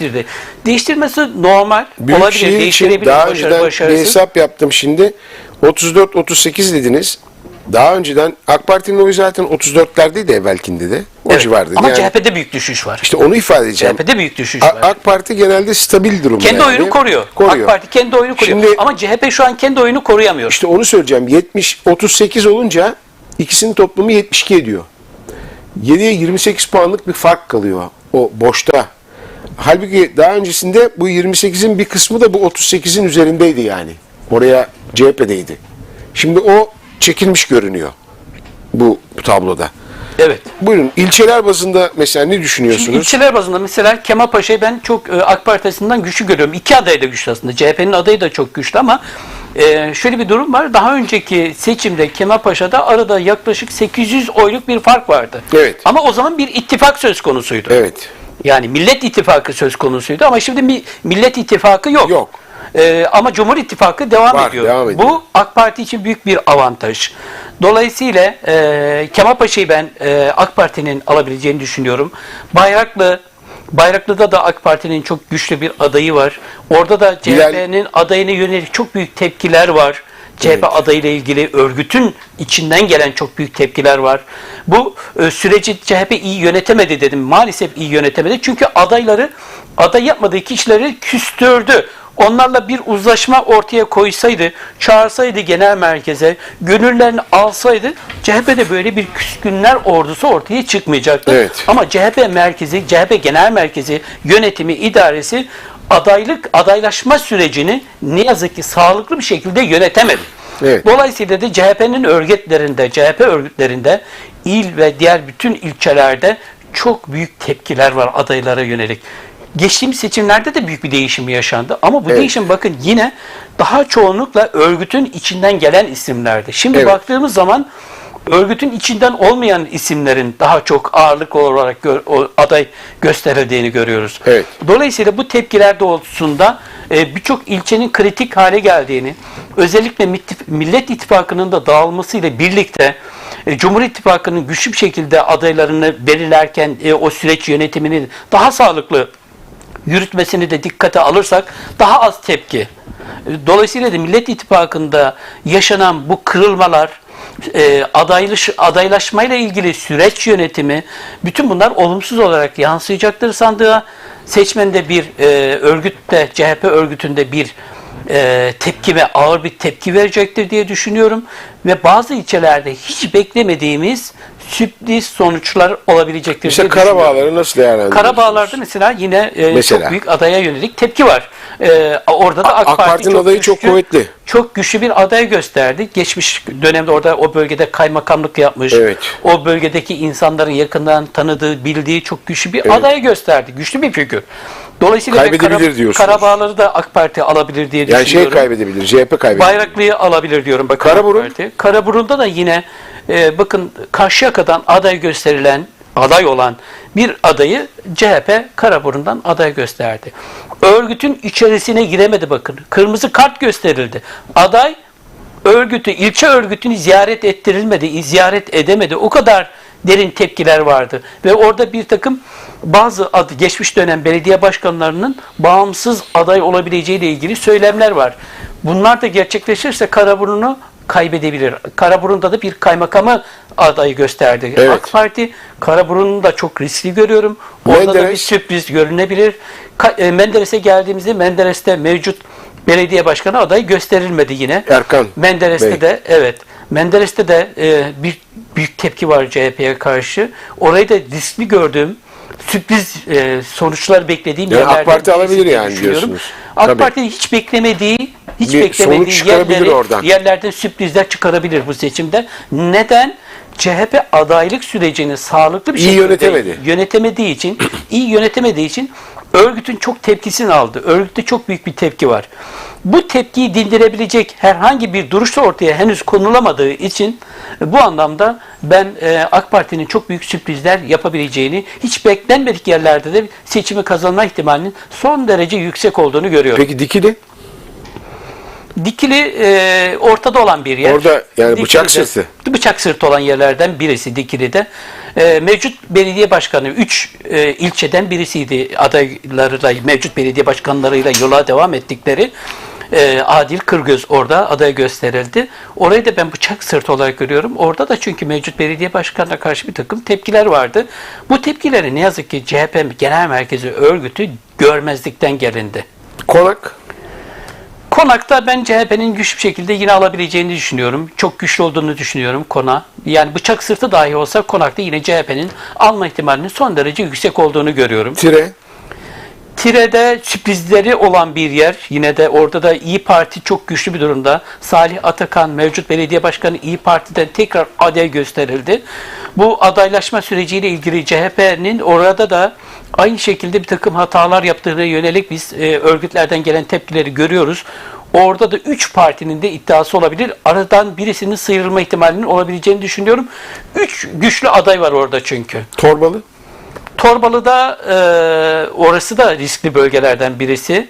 değiştirdi. Değiştirmesi normal olabilir. Büyükşehir için daha başarı- önceden bir hesap yaptım şimdi. 34-38 dediniz. Daha önceden AK Parti'nin oyu zaten 34'lerdeydi evvelkinde de. O Evet. civardaydı. Ama Yani CHP'de büyük düşüş var. işte onu ifade edeceğim. CHP'de büyük düşüş A- var. AK Parti genelde stabil durumda. kendi yani. oyunu koruyor. Koruyor. AK Parti kendi oyunu koruyor. Şimdi- Ama CHP şu an kendi oyunu koruyamıyor. İşte onu söyleyeceğim. 70 38 olunca ikisinin toplamı 72 ediyor. 7'ye 28 puanlık bir fark kalıyor o boşta. Halbuki daha öncesinde bu 28'in bir kısmı da bu 38'in üzerindeydi yani. Oraya CHP'deydi. Şimdi o çekilmiş görünüyor bu tabloda. Evet. Buyurun ilçeler bazında mesela ne düşünüyorsunuz? İlçeler bazında mesela Kemal Paşa'yı ben çok e, AK Partisi'nden güçlü görüyorum. İki aday da güçlü aslında. CHP'nin adayı da çok güçlü ama e, şöyle bir durum var. Daha önceki seçimde Kemal Paşa'da arada yaklaşık 800 oyluk bir fark vardı. Evet. Ama o zaman bir ittifak söz konusuydu. Evet. Yani Millet İttifakı söz konusuydu ama şimdi mi- Millet İttifakı yok. Yok. Ee, ama Cumhur İttifakı devam Var, ediyor. devam ediyor. Bu AK Parti için büyük bir avantaj. Dolayısıyla e, Kemal Paşa'yı ben e, AK Parti'nin alabileceğini düşünüyorum. Bayraklı Bayraklı'da da AK Parti'nin çok güçlü bir adayı var. Orada da CHP'nin adayına yönelik çok büyük tepkiler var. CHP Evet. adayıyla ilgili örgütün içinden gelen çok büyük tepkiler var. Bu e, süreci CHP iyi yönetemedi dedim. Maalesef iyi yönetemedi. Çünkü adayları aday yapmadığı kişileri küstürdü. Onlarla bir uzlaşma ortaya koysaydı, çağırsaydı genel merkeze, gönüllerini alsaydı CHP'de böyle bir küskünler ordusu ortaya çıkmayacaktı. Evet. Ama CHP merkezi, CHP genel merkezi, yönetimi, idaresi adaylık, adaylaşma sürecini ne yazık ki sağlıklı bir şekilde yönetemedi. Evet. Dolayısıyla da CHP'nin örgütlerinde, CHP örgütlerinde il ve diğer bütün ilçelerde çok büyük tepkiler var adaylara yönelik. Geçtiğimiz seçimlerde de büyük bir değişim yaşandı ama bu Evet. değişim bakın yine daha çoğunlukla örgütün içinden gelen isimlerdi. Şimdi Evet. baktığımız zaman örgütün içinden olmayan isimlerin daha çok ağırlık olarak gö- aday gösterildiğini görüyoruz. Evet. Dolayısıyla bu tepkiler doğrultusunda e, birçok ilçenin kritik hale geldiğini, özellikle Millet İttifakı'nın da dağılmasıyla birlikte e, Cumhur İttifakı'nın güçlü bir şekilde adaylarını belirlerken e, o süreç yönetimini daha sağlıklı yürütmesini de dikkate alırsak daha az tepki. E, Dolayısıyla da Millet İttifakı'nda yaşanan bu kırılmalar, e, adaylış, adaylaşmayla ilgili süreç yönetimi, bütün bunlar olumsuz olarak yansıyacaktır sandığa. Seçmende bir e, örgütte, CHP örgütünde bir e, tepki ve ağır bir tepki verecektir diye düşünüyorum. Ve bazı ilçelerde hiç beklemediğimiz sürpriz sonuçlar olabilecektir düşünüyorum. Karabağları nasıl değerlendiriyorsunuz? Karabağlar'da mesela yine e, Mesela? çok büyük adaya yönelik tepki var. E, orada da AK, AK Parti Parti'nin adayı çok kuvvetli. Çok güçlü bir aday gösterdi. Geçmiş dönemde orada o bölgede kaymakamlık yapmış. Evet. O bölgedeki insanların yakından tanıdığı, bildiği çok güçlü bir Evet. aday gösterdi. Güçlü bir figür. Dolayısıyla Kaybedebilir diyorsunuz. Karabağları da AK Parti alabilir diye Yani şey düşünüyorum. kaybedebilir, CHP kaybedebilir. Bayraklı'yı alabilir diyorum. Bakın Karaburun? Karaburun'da da yine e, bakın Karşıyaka'dan aday gösterilen aday olan bir adayı CHP Karaburun'dan aday gösterdi. Örgütün içerisine giremedi bakın. Kırmızı kart gösterildi. Aday örgütü, ilçe örgütünü ziyaret ettirilmedi, ziyaret edemedi. O kadar derin tepkiler vardı. Ve orada bir takım bazı adı, geçmiş dönem belediye başkanlarının bağımsız aday olabileceğiyle ilgili söylemler var. Bunlar da gerçekleşirse Karaburun'u kaybedebilir. Karaburun'da da bir kaymakamı adayı gösterdi. Evet. AK Parti Karaburun'u da çok riskli görüyorum. Orada da bir Menderes. sürpriz görünebilir. E, Menderes'e geldiğimizde Menderes'te mevcut belediye başkanı adayı gösterilmedi yine. Erkan Menderes'te Bey. de evet. Menderes'te de e, bir büyük tepki var CHP'ye karşı. Orayı da riskli gördüğüm sürpriz e, sonuçlar beklediğim Yani AK Parti alabilir yani diyorsunuz. AK Tabii. Parti hiç beklemediği hiç Bir beklemediği yerleri, oradan. yerlerden sürprizler çıkarabilir bu seçimde. Neden? CHP adaylık sürecini sağlıklı bir İyi şekilde yönetemedi. yönetemediği için, iyi yönetemediği için örgütün çok tepkisini aldı. Örgütte çok büyük bir tepki var. Bu tepkiyi dindirebilecek herhangi bir duruş da ortaya henüz konulamadığı için bu anlamda ben e, AK Parti'nin çok büyük sürprizler yapabileceğini, hiç beklenmedik yerlerde de seçimi kazanma ihtimalinin son derece yüksek olduğunu görüyorum. Peki Dikili? Dikili e, ortada olan bir yer. Orada yani Dikili'de- bıçak sırtı. Bıçak sırtı olan yerlerden birisi Dikili'de. e, mevcut belediye başkanı 3 ilçeden birisiydi adaylarıyla, mevcut belediye başkanlarıyla yola devam ettikleri e, Adil Kırgöz orada aday gösterildi. Orayı da ben bıçak sırt olarak görüyorum. Orada da çünkü mevcut belediye başkanına karşı bir takım tepkiler vardı. Bu tepkileri ne yazık ki CHP Genel Merkezi örgütü görmezlikten gelindi. Konak. Konakta ben CHP'nin güçlü bir şekilde yine alabileceğini düşünüyorum. Çok güçlü olduğunu düşünüyorum kona. Yani bıçak sırtı dahi olsa konakta yine CHP'nin alma ihtimalinin son derece yüksek olduğunu görüyorum. Tire. Tire'de sürprizleri olan bir yer. Yine de orada da İyi Parti çok güçlü bir durumda. Salih Atakan mevcut belediye başkanı İyi Parti'den tekrar aday gösterildi. Bu adaylaşma süreciyle ilgili CHP'nin orada da aynı şekilde bir takım hatalar yaptığına yönelik biz e, örgütlerden gelen tepkileri görüyoruz. Orada da 3 partinin de iddiası olabilir. Aradan birisinin sıyrılma ihtimalinin olabileceğini düşünüyorum. 3 güçlü aday var orada çünkü. Torbalı. Torbalı'da e, orası da riskli bölgelerden birisi.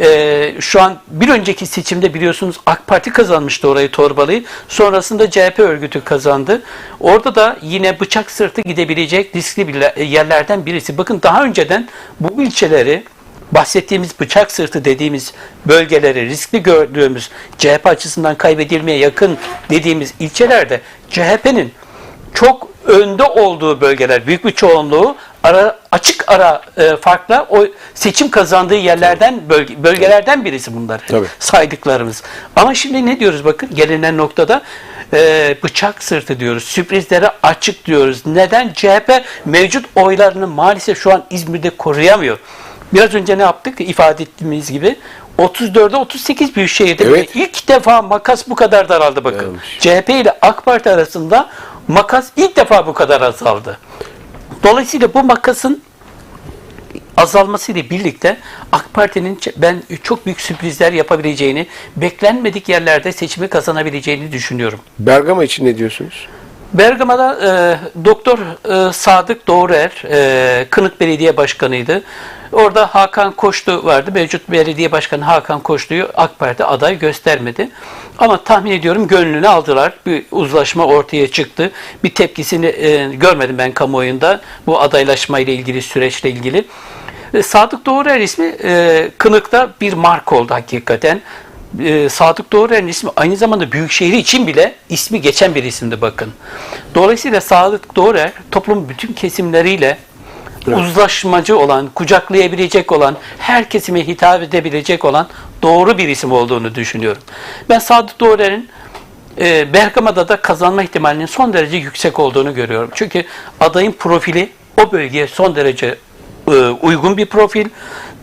E, şu an bir önceki seçimde biliyorsunuz AK Parti kazanmıştı orayı Torbalı'yı. Sonrasında CHP örgütü kazandı. Orada da yine bıçak sırtı gidebilecek riskli bir yerlerden birisi. Bakın daha önceden bu ilçeleri bahsettiğimiz bıçak sırtı dediğimiz bölgeleri riskli gördüğümüz CHP açısından kaybedilmeye yakın dediğimiz ilçelerde CHP'nin çok önde olduğu bölgeler, büyük bir çoğunluğu ara, açık ara e, farkla o seçim kazandığı yerlerden bölge, bölgelerden birisi bunlar Tabii. saydıklarımız. Ama şimdi ne diyoruz bakın gelinen noktada e, bıçak sırtı diyoruz, sürprizlere açık diyoruz. Neden? CHP mevcut oylarını maalesef şu an İzmir'de koruyamıyor. Biraz önce ne yaptık? ifade ettiğimiz gibi 34'e 38 büyük şehirde Evet. ilk defa makas bu kadar daraldı bakın. Daralmış. CHP ile AK Parti arasında makas ilk defa bu kadar azaldı. Dolayısıyla bu makasın azalmasıyla birlikte AK Parti'nin ben çok büyük sürprizler yapabileceğini, beklenmedik yerlerde seçimi kazanabileceğini düşünüyorum. Bergama için ne diyorsunuz? Bergama'da e, Doktor e, Sadık Doğruer, e, Kınık Belediye Başkanı'ydı. Orada Hakan Koçlu vardı. Mevcut belediye başkanı Hakan Koçlu'yu AK Parti aday göstermedi. Ama tahmin ediyorum gönlünü aldılar. Bir uzlaşma ortaya çıktı. Bir tepkisini e, görmedim ben kamuoyunda bu adaylaşma ile ilgili süreçle ilgili. E, Sadık Doğruer ismi e, Kınık'ta bir marka oldu hakikaten. E, Sadık Doğruer'in ismi aynı zamanda Büyükşehir için bile ismi geçen bir isimdi bakın. Dolayısıyla Sadık Doğruer toplumun bütün kesimleriyle uzlaşmacı olan, kucaklayabilecek olan, her kesime hitap edebilecek olan doğru bir isim olduğunu düşünüyorum. Ben Sadık Doğruer'in e, Bergama'da da kazanma ihtimalinin son derece yüksek olduğunu görüyorum. Çünkü adayın profili o bölgeye son derece e, uygun bir profil.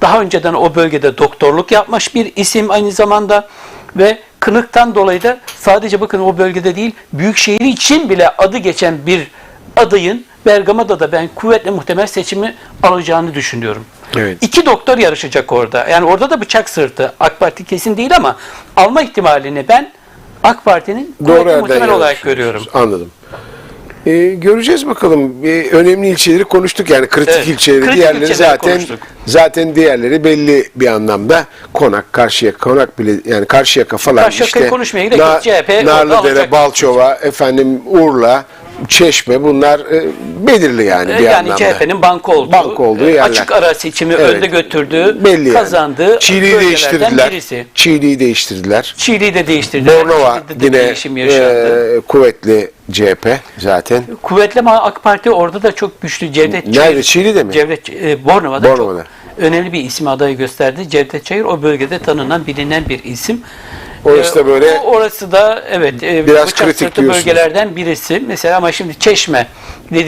Daha önceden o bölgede doktorluk yapmış bir isim aynı zamanda ve kınıktan dolayı da sadece bakın o bölgede değil büyükşehir için bile adı geçen bir adayın Bergama'da da ben kuvvetle muhtemel seçimi alacağını düşünüyorum. Evet. İki doktor yarışacak orada. Yani orada da bıçak sırtı. AK Parti kesin değil ama alma ihtimalini ben AK Parti'nin yerden muhtemel olarak görüyorum. Anladım. Ee, göreceğiz bakalım. Ee, önemli ilçeleri konuştuk yani kritik Evet, ilçeleri. kritik diğerleri zaten konuştuk. zaten diğerleri belli bir anlamda. Konak, Karşıyaka, Konak bile yani Karşıyaka falan Karşıyaka'yı işte. konuşmaya gerek yok. CHP Narlıdere. Balçova, efendim Urla, Çeşme bunlar e, belirli yani bir Ee, yani anlamda. CHP'nin banka olduğu, Banka olduğu e, yerler. açık ara seçimi Evet. önde götürdüğü, belli kazandığı. Çiğli'yi değiştirdiler. birisi. Çiğli'yi değiştirdiler. Çiğli'yi de değiştirdiler. Bornova de yine e, kuvvetli CHP zaten. Kuvvetli ama AK Parti orada da çok güçlü. Cevdet Nerede? Çayır, Çiğli'de mi? Cevdet, e, Bornova'da, Bornova'da. çok önemli bir isim adayı gösterdi. Cevdet Çayır o bölgede tanınan, bilinen bir isim. Orası da E, böyle o- orası da evet e, biraz kritik diyorsunuz. bölgelerden birisi. Mesela ama şimdi Çeşme dediğiniz